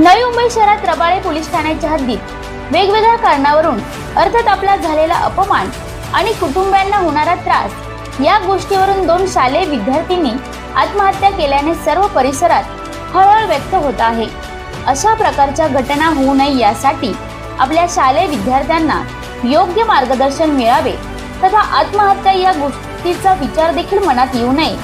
नवी उंबई शहरात रबाळे पोलीस ठाण्याच्या हद्दीत वेगवेगळ्या कारणावरून अर्थात आपला झालेला अपमान आणि कुटुंबियांना होणारा त्रास या गोष्टीवरून दोन शालेय विद्यार्थ्यांनी आत्महत्या केल्याने सर्व परिसरात हळहळ व्यक्त होत आहे. अशा प्रकारच्या घटना होऊ नये यासाठी आपल्या शालेय विद्यार्थ्यांना योग्य मार्गदर्शन मिळावे तथा आत्महत्या या गोष्टीचा विचार देखील मनात येऊ नये.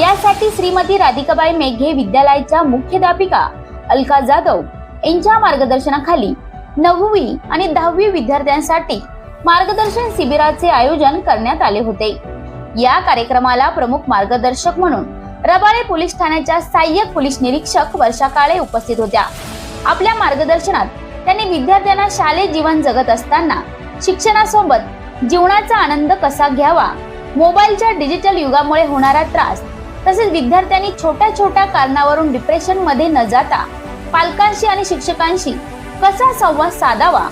यासाठी श्रीमती राधिकाबाई मेघे विद्यालयाच्या मुख्याध्यापिका अलका जाधव यांच्या मार्गदर्शनाखाली नववी आणि दहावी विद्यार्थ्यांसाठी मार्गदर्शन शिबिराचे आयोजन करण्यात आले होते. या कार्यक्रमाला प्रमुख मार्गदर्शक म्हणून रबाळे पोलीस ठाण्याच्या सहाय्यक पोलीस निरीक्षक वर्षा काळे उपस्थित होत्या. आपल्या मार्गदर्शनात त्यांनी विद्यार्थ्यांना शालेय जीवन जगत असताना शिक्षणासोबत जीवनाचा आनंद कसा घ्यावा मोबाईलच्या डिजिटल युगामुळे होणारा त्रास तसेच विद्यार्थ्यांनी छोट्या छोट्या कारणावरून डिप्रेशनमध्ये न जाता पालकांशी आणि शिक्षकांशी कसा संवाद साधावा?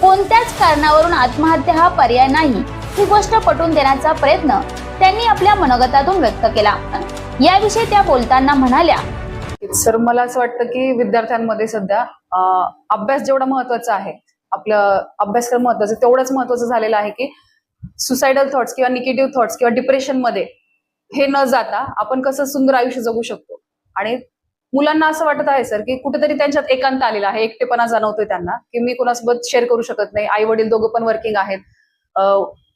कोणत्याच कारणावरून आत्महत्या हा पर्याय नाही ही गोष्ट पटवून देण्याचा प्रयत्न त्यांनी आपल्या मनोगतातून व्यक्त केला. याविषयी त्या बोलताना म्हणाल्या सर मला असं वाटतं की विद्यार्थ्यांमध्ये सध्या अभ्यास जेवढा महत्त्वाचा आहे आपलं अभ्यासक्रम महत्वाचं तेवढंच महत्वाचं झालेलं आहे की सुसायडल थॉट्स किंवा निगेटिव्ह थॉट्स किंवा डिप्रेशनमध्ये हे न जाता आपण कसं सुंदर आयुष्य जगू शकतो. आणि मुलांना असं वाटत आहे सर की कुठेतरी त्यांच्यात एकांत आलेला आहे एकटेपणा जाणवतोय त्यांना की मी कुणासोबत शेअर करू शकत नाही आई वडील दोघं पण वर्किंग आहेत.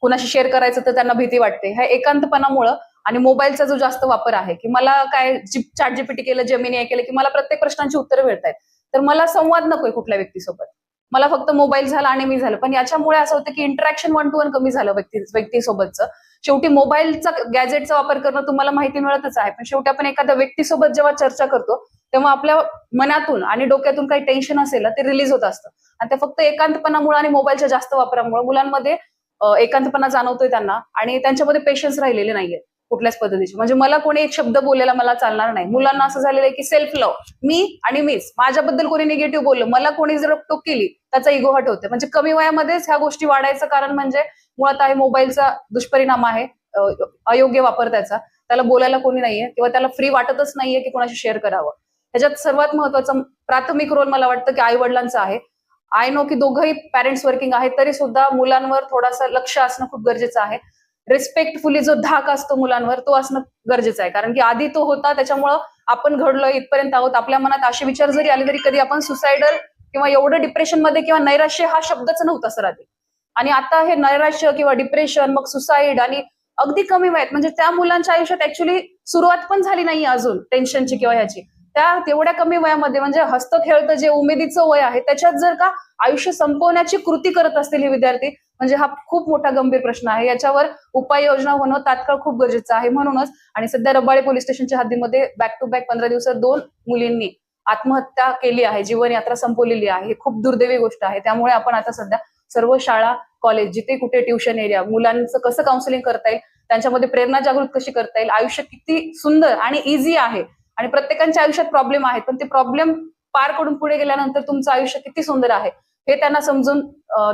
कुणाशी शेअर करायचं तर त्यांना भीती वाटते. ह्या एकांतपणामुळं आणि मोबाईलचा जो जास्त वापर आहे की मला काय चॅट जीपीटी केलं जमिनी केलं की मला प्रत्येक प्रश्नांची उत्तरं मिळत आहेत तर मला संवाद नकोय कुठल्या व्यक्तीसोबत. मला फक्त मोबाईल झाला आणि मी झालं. पण याच्यामुळे असं होतं की इंटरॅक्शन वन टू वन कमी झालं व्यक्ती व्यक्तीसोबतचं. शेवटी मोबाईलचा गॅजेटचा वापर करणं तुम्हाला माहिती मिळतच आहे. पण शेवटी आपण एखाद्या व्यक्तीसोबत जेव्हा चर्चा करतो तेव्हा आपल्या मनातून आणि डोक्यातून काही टेन्शन असेल ना, ते रिलीज होत असतं. आणि ते फक्त एकांतपणामुळे आणि मोबाईलच्या जास्त वापरामुळे मुलांमध्ये एकांतपणा जाणवतोय त्यांना आणि त्यांच्यामध्ये पेशन्स राहिलेले नाहीये. कुठल्याच पद्धतीचे. म्हणजे मला कोणी एक शब्द बोलायला मला चालणार नाही. मुलांना असं झालेलं आहे की सेल्फ लव मी आणि मीच. माझ्याबद्दल कोणी निगेटिव्ह बोललं मला कोणी जर टोक केली त्याचा इगो हट होते. म्हणजे कमी वयामध्येच ह्या गोष्टी वाढायचं कारण म्हणजे मुळात आहे मोबाईलचा दुष्परिणाम आहे. अयोग्य वापर त्याचा. त्याला बोलायला कोणी नाहीये किंवा त्याला फ्री वाटतच नाहीये की कोणाशी शेअर करावं. ह्याच्यात सर्वात महत्त्वाचा प्राथमिक रोल मला वाटतं की आई वडिलांचा आहे. आय नो की दोघंही पॅरेंट्स वर्किंग आहेत तरी सुद्धा मुलांवर थोडासा लक्ष असणं खूप गरजेचं आहे. रिस्पेक्टफुली जो धाक असतो मुलांवर तो असणं गरजेचं आहे. कारण की आधी तो होता त्याच्यामुळं आपण घडलोय इथपर्यंत आहोत. आपल्या मनात असे विचार जरी आले तरी कधी आपण सुसायडल किंवा एवढं डिप्रेशनमध्ये किंवा नैराश्य हा शब्दच नव्हता सर आधी. आणि आता हे नैराश्य किंवा डिप्रेशन मग सुसाईड आणि अगदी कमी वयात म्हणजे त्या मुलांच्या आयुष्यात ऍक्च्युली सुरुवात पण झाली नाही अजून टेन्शनची किंवा ह्याची. त्या तेवढ्या कमी वयामध्ये म्हणजे हस्त खेळतं जे उमेदीचं वय आहे त्याच्यात जर का आयुष्य संपवण्याची कृती करत असतील हे विद्यार्थी म्हणजे हा खूप मोठा गंभीर प्रश्न आहे. याच्यावर उपाययोजना होणं तात्काळ खूप गरजेचं आहे म्हणूनच आणि सध्या रबाळे पोलीस स्टेशनच्या हद्दीमध्ये बॅक टू बॅक पंधरा दिवसात दोन मुलींनी आत्महत्या केली आहे जीवनयात्रा संपवलेली आहे. ही खूप दुर्दैवी गोष्ट आहे. त्यामुळे आपण आता सध्या सर्व शाळा कॉलेज जिथे कुठे ट्युशन एरिया मुलांचं कसं काउन्सिलिंग करता येईल त्यांच्यामध्ये प्रेरणा जागृत कशी करता येईल आयुष्य किती सुंदर आणि इझी आहे. आणि प्रत्येकाच्या आयुष्यात प्रॉब्लेम आहेत. पण ते प्रॉब्लेम पार करून पुढे गेल्यानंतर तुमचं आयुष्य किती सुंदर आहे हे त्यांना समजून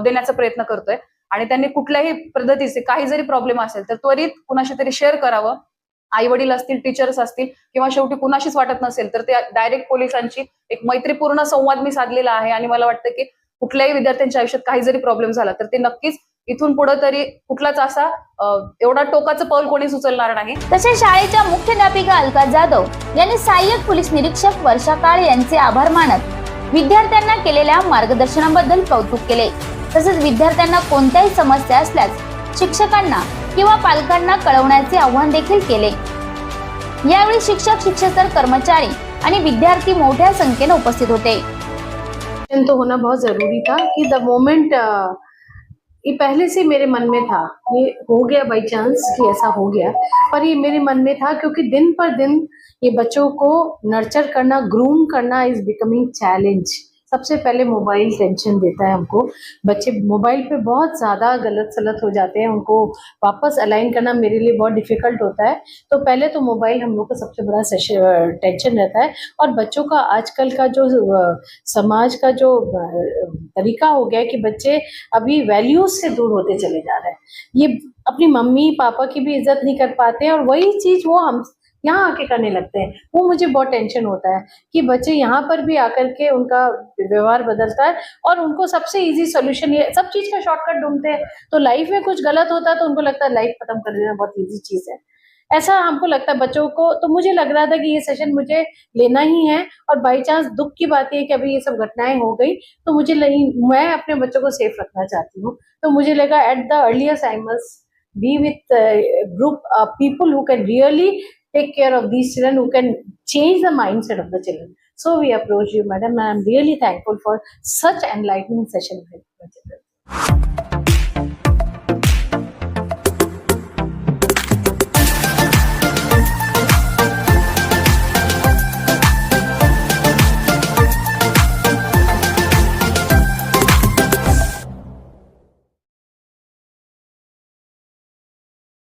देण्याचा प्रयत्न करतोय. आणि त्यांनी कुठल्याही पद्धतीचे काही जरी प्रॉब्लेम असेल तर त्वरित कुणाशी तरी शेअर करावं. आई वडील असतील टीचर्स असतील किंवा शेवटी कुणाशीच वाटत नसेल तर ते डायरेक्ट पोलिसांची एक मैत्रीपूर्ण संवाद मी साधलेला आहे. आणि मला वाटतं की कुठल्याही विद्यार्थ्यांच्या आयुष्यात काही जरी प्रॉब्लेम झाला तर ते नक्कीच इथून पुढे तरी कुठलाच असा एवढा टोकाचं पाऊल कोणी सुचलणार नाही. तसेच शाळेच्या मुख्याध्यापिका अलका जाधव यांनी सहाय्यक पोलीस निरीक्षक वर्षा काळे यांचे आभार मानत विद्यार्थ्यांना केलेल्या मार्गदर्शनाबद्दल कौतुक केले. तसेच विद्यार्थ्यांना कोणत्याही समस्या असल्यास शिक्षकांना किंवा पालकांना कळवण्याचे आवाहन देखील केले. यावेळी शिक्षक शिक्षकेतर कर्मचारी आणि विद्यार्थी मोठ्या संख्येने उपस्थित होते. तो होना बहुत जरूरी था कि द मोमेंट ये पहले से मेरे मन में था ये हो गया बाई चांस कि ऐसा हो गया, पर ये मेरे मन में था क्योंकि दिन पर दिन ये बच्चों को नर्चर करना ग्रूम करना इज़ बिकमिंग चैलेंज सबसे पहले मोबाइल टेंशन देता है हमको। बच्चे मोबाइल पे बहुत ज़्यादा गलत सलत हो जाते हैं, उनको वापस अलाइन करना मेरे लिए बहुत डिफ़िकल्ट होता है। तो पहले तो मोबाइल हम लोग का सबसे बड़ा टेंशन रहता है। और बच्चों का आजकल का जो समाज का जो तरीका हो गया कि बच्चे अभी वैल्यूज़ से दूर होते चले जा रहे हैं। ये अपनी मम्मी, पापा की भी इज़्ज़त नहीं कर पाते हैं और वही चीज़ वो हम यहाँ आके करने लगते हैं। वो मुझे बहुत टेंशन होता है कि बच्चे यहाँ पर भी आकर के उनका व्यवहार बदलता है और उनको सबसे इजी सोल्यूशन ये सब चीज़ का शॉर्टकट ढूंढते हैं। तो लाइफ में कुछ गलत होता है तो उनको लगता है लाइफ खत्म कर देना बहुत इजी चीज़ है। ऐसा हमको लगता है बच्चों को तो मुझे लग रहा था कि ये सेशन मुझे लेना ही है और बाई चांस दुख की बात है कि अभी ये सब घटनाएँ हो गई तो मुझे लगी मैं अपने बच्चों को सेफ़ रखना चाहती हूँ। तो मुझे लगा at the earlier I must uh, group uh, people who can really take care of these children who can change the mindset of the children. So we approach you madam and i'm really thankful for such enlightening session with the children